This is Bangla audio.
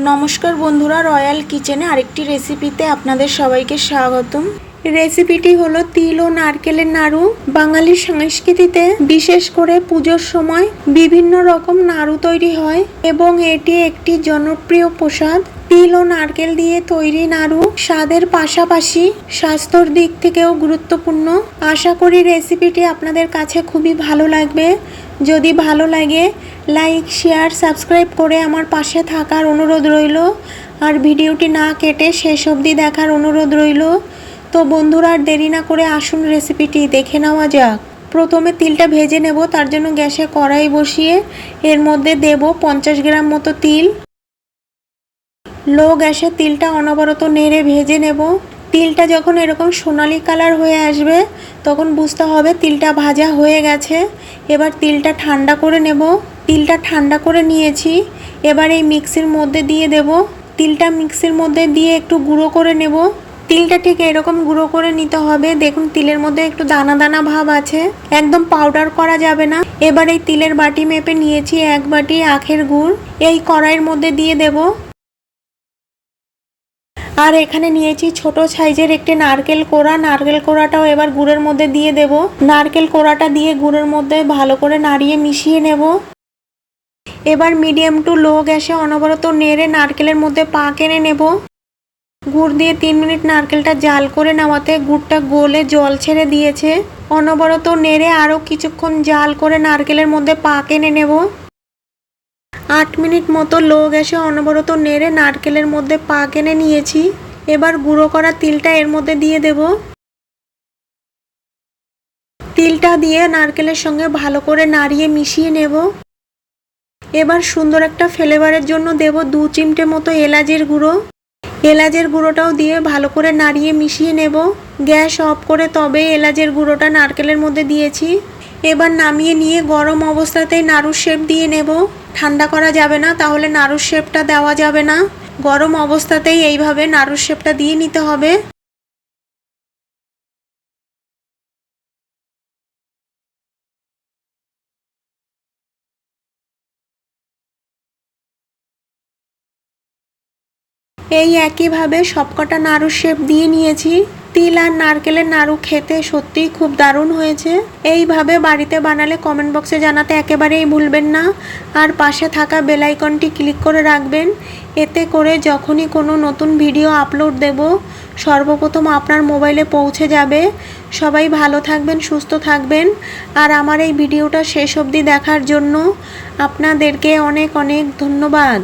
নমস্কার বন্ধুরা রয়্যাল কিচেনে আরেকটি রেসিপিতে আপনাদের সবাইকে স্বাগতম। রেসিপিটি হলো তিল ও নারকেলের নাড়ু। বাঙালির সংস্কৃতিতে বিশেষ করে পুজোর সময় বিভিন্ন রকম নাড়ু তৈরি হয় এবং এটি একটি জনপ্রিয় প্রসাদ। তিল ও নারকেল দিয়ে তৈরি নাড়ু স্বাদের পাশাপাশি স্বাস্থ্যর দিক থেকেও গুরুত্বপূর্ণ। আশা করি রেসিপিটি আপনাদের কাছে খুবই ভালো লাগবে। যদি ভালো লাগে, লাইক, শেয়ার, সাবস্ক্রাইব করে আমার পাশে থাকার অনুরোধ রইল। আর ভিডিওটি না কেটে শেষ অবধি দেখার অনুরোধ রইল। তো বন্ধুরা আর দেরি না করে আসুন রেসিপিটি দেখে নেওয়া যাক। প্রথমে তিলটা ভেজে নেব, তার জন্য গ্যাসে কড়াই বসিয়ে এর মধ্যে দেব পঞ্চাশ গ্রাম মতো তিল। লো গ্যাসে তিলটা অনবরত নেড়ে ভেজে নেব। তিলটা যখন এরকম সোনালি কালার হয়ে আসবে, তখন বুঝতে হবে তিলটা ভাজা হয়ে গেছে। এবার তিলটা ঠান্ডা করে নেব। তিলটা ঠান্ডা করে নিয়েছি। এবার এই মিক্সির মধ্যে দিয়ে দেব। তিলটা মিক্সির মধ্যে দিয়ে একটু গুঁড়ো করে নেব। তিলটা ঠিক এরকম গুঁড়ো করে নিতে হবে। দেখুন, তিলের মধ্যে একটু দানা দানা ভাব আছে। একদম পাউডার করা যাবে না। এবার এই তিলের বাটি মেপে নিয়েছি এক বাটি আখের গুড়। এই কড়াইয়ের মধ্যে দিয়ে দেবো। আর এখানে নিয়েছি ছোট সাইজের একটি নারকেল কোড়া। নারকেল কোড়াটাও এবার গুড়ের মধ্যে দিয়ে দেব। নারকেল কোড়াটা দিয়ে গুড়ের মধ্যে ভালো করে নাড়িয়ে মিশিয়ে নেব। এবার মিডিয়াম টু লো গ্যাসে অনবরত নেড়ে নারকেলের মধ্যে পা কেনে নেব। গুড় দিয়ে তিন মিনিট নারকেলটা জাল করে নেওয়াতে গুড়টা গলে জল ছেড়ে দিয়েছে। অনবরত নেড়ে আরও কিছুক্ষণ জাল করে নারকেলের মধ্যে পা কেনে নেব। আট মিনিট মতো লো গ্যাসে অনবরত নেড়ে নারকেলের মধ্যে পা কেনে নিয়েছি। এবার গুঁড়ো করা তিলটা এর মধ্যে দিয়ে দেব। তিলটা দিয়ে নারকেলের সঙ্গে ভালো করে নাড়িয়ে মিশিয়ে নেব। এবার সুন্দর একটা ফ্লেভারের জন্য দেব দু চিমটে মতো এলাচের গুঁড়ো। এলাচের গুঁড়োটাও দিয়ে ভালো করে নাড়িয়ে মিশিয়ে নেব। গ্যাস অফ করে তবে এলাচের গুঁড়োটা নারকেলের মধ্যে দিয়েছি। এবার নামিয়ে নিয়ে গরম অবস্থাতেই নাড়ুর শেপ দিয়ে নেব। ঠান্ডা করা যাবে না, তাহলে নাড়ুর শেপটা দেওয়া যাবে না। গরম অবস্থাতেই এইভাবে নাড়ুর শেপটা দিয়ে নিতে হবে। এই একইভাবে সবকটা নাড়ুর শেপ দিয়ে নিয়েছি। তিল আর নারকেলের নাড়ু খেতে সত্যিই খুব দারুণ হয়েছে। এইভাবে বাড়িতে বানালে কমেন্ট বক্সে জানাতে একেবারেই ভুলবেন না। আর পাশে থাকা বেলাইকনটি ক্লিক করে রাখবেন। এতে করে যখনই কোনো নতুন ভিডিও আপলোড দেব, সর্বপ্রথম আপনার মোবাইলে পৌঁছে যাবে। সবাই ভালো থাকবেন, সুস্থ থাকবেন। আর আমার এই ভিডিওটা শেষ অবধি দেখার জন্য আপনাদেরকে অনেক অনেক ধন্যবাদ।